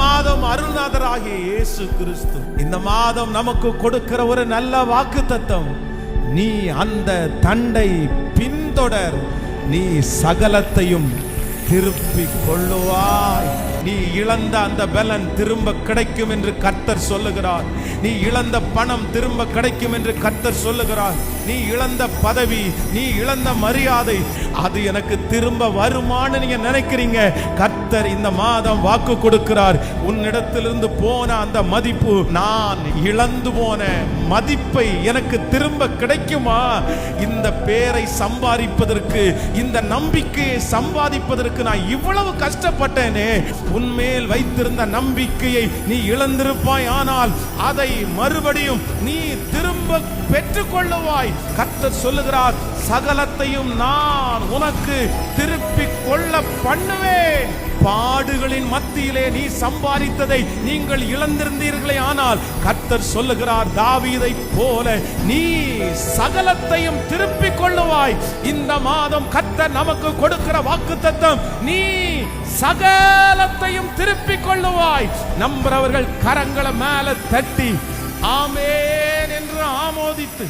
மாதம் அருள்நாதராகிய இயேசு கிறிஸ்து. இந்த மாதம் நமக்கு கொடுக்கிற ஒரு நல்ல வாக்கு நீ அந்த தண்டை பின்தொடர் நீ சகலத்தையும் திருப்பி கொள்ளுவாய். நீ இழந்த அந்த பலன் திரும்ப கிடைக்கும் என்று கர்த்தர் சொல்லுகிறார். நீ இழந்த பணம் திரும்ப கிடைக்கும் என்று கர்த்தர் சொல்லுகிறார். நீ இழந்த பதவி நீ இழந்த மரியாதை அது எனக்கு திரும்ப வருமான்னு நீங்க நினைக்கிறீங்க. கர்த்தர் இந்த மாதம் வாக்கு கொடுக்கிறார். உன்னிடத்திலிருந்து போன அந்த மதிப்பு நான் இழந்து போன மதிப்பை எனக்கு திரும்ப கிடைக்குமா? இந்த பேரை சம்பாதிப்பதற்கு இந்த நம்பிக்கையை சம்பாதிப்பதற்கு நான் இவ்வளவு கஷ்டப்பட்டேனே. உன்மேல் வைத்திருந்த நம்பிக்கையை நீ இழந்திருப்பாய் ஆனால் அதை மறுபடியும் நீ திரும்ப பெற்றுக்கொள்ளுவாய். கர்த்தர் சொல்லுகிறார் சகலத்தையும் நான் உனக்கு திருப்பிக் கொள்ள பண்ணுவேன். பாடுகளின் மத்தியிலே நீ சம்பாதித்ததை நீங்கள் இழந்திருந்தீர்களே ஆனால் கர்த்தர் சொல்லுகிறார் தாவீதை போல நீ சகலத்தையும் திருப்பிக் கொள்ளுவாய். இந்த மாதம் கர்த்தர் நமக்கு கொடுக்கிற வாக்கு நீ சகலத்தையும் திருப்பிக் கொள்ளுவாய். நம்புறவர்கள் கரங்களை மேல தட்டி ஆமேன் என்று ஆமோதித்து